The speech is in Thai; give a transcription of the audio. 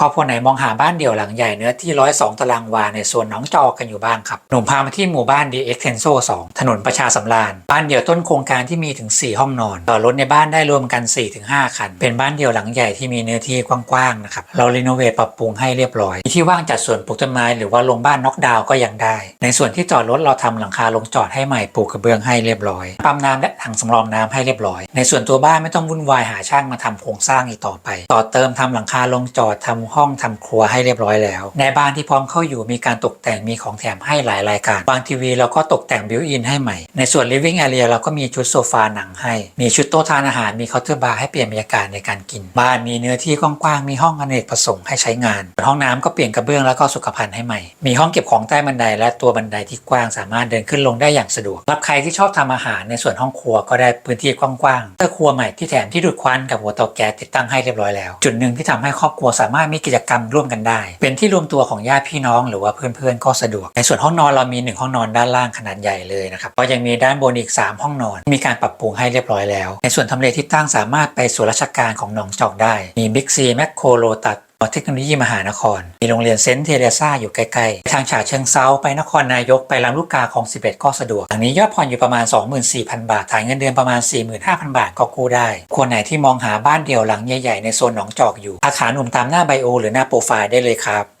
ครอบครัวไหนมองหาบ้านเดี่ยวหลังใหญ่เนื้อที่ 102 ตารางวาในส่วนหนองจอกกันอยู่บ้างครับ หนุ่มพามาที่หมู่บ้าน DX Tenso 2 ถนนประชาสำราญ บ้านเดี่ยวต้นโครงการที่มีถึง 4 ห้องนอน ต่อรถในบ้านได้รวมกัน 4-5 คัน เป็นบ้านเดี่ยวหลังใหญ่ที่มีเนื้อที่กว้างๆนะครับ เรารีโนเวทปรับปรุงให้เรียบร้อย มีที่ว่างจัดส่วนปลูกต้นไม้หรือว่าลงบ้านน็อกดาวก็ยังได้ ในส่วนที่จอดรถเราทำหลังคาลงจอดให้ใหม่ปลูกกระเบื้องให้เรียบร้อย ปั๊มน้ำและถังสำรองน้ำให้เรียบร้อย ในส่วนตัวบ้านไม่ต้องวุ่นวายหาช่างมาทำโครงสร้างอีกต่อไป ต่อเติมทำหลังคาลงจอดทำห้องทำครัวให้เรียบร้อยแล้ว ในบ้านที่พร้อมเข้าอยู่มีการตกแต่งมีของแถมให้หลายรายการบางทีวีเราก็ตกแต่งบิวอินให้ใหม่ ในส่วน living area เราก็มีชุดโซฟาหนังให้ มีชุดโต๊ะทานอาหารมีเคาน์เตอร์บาร์ให้เปลี่ยนบรรยากาศในการกิน บ้านมีเนื้อที่กว้างๆมีห้องอเนกประสงค์ให้ใช้งาน ห้องน้ำก็เปลี่ยนกระเบื้องแล้วก็สุขภัณฑ์ให้ใหม่ มีห้องเก็บของใต้บันไดและตัวบันไดที่กว้างสามารถเดินขึ้นลงได้อย่างสะดวกรับใครที่ชอบทำอาหารในส่วนห้องครัวก็ได้พื้นที่กว้างๆเตอร์ครัวใหม่ที่แถมที่ดูดควันกับหัวเตาแก๊สติดตั้งให้เรียบร้อยแล้ว จุดหนึ่งที่ทำให้ครอบครัวสามารถมีกิจกรรมร่วมกันได้ เป็นที่รวมตัวของญาติพี่น้องหรือว่าเพื่อนๆก็สะดวก ในส่วนห้องนอนเรามีหนึ่งห้องนอนด้านล่างขนาดใหญ่เลยนะครับก็ยังมีด้านบนอีก 3 ห้องนอน มีการปรับปรุงให้เรียบร้อยแล้ว ในส่วนทำเลที่ตั้งสามารถไปส่วนราชการของหนองจอกได้ มีบิ๊กซีแมคโครโลตัด เทคโนโลยีมหานคร มีโรงเรียนเซนต์เทเรซาอยู่ใกล้ๆ ทางฉาเชิงเซาไปนครนายกไปลำลูกกาของ 11 ก็สะดวกอันนี้ยอดผ่อนอยู่ประมาณ 24,000 บาทถ่ายเงินเดือนประมาณ 45,000 บาทก็กู้ได้ คนไหนที่มองหาบ้านเดี่ยวหลังใหญ่ๆในโซนหนองจอกอยู่อาคาหนุ่มตามหน้าไบโอ หรือหน้าโปรไฟล์ได้เลยครับ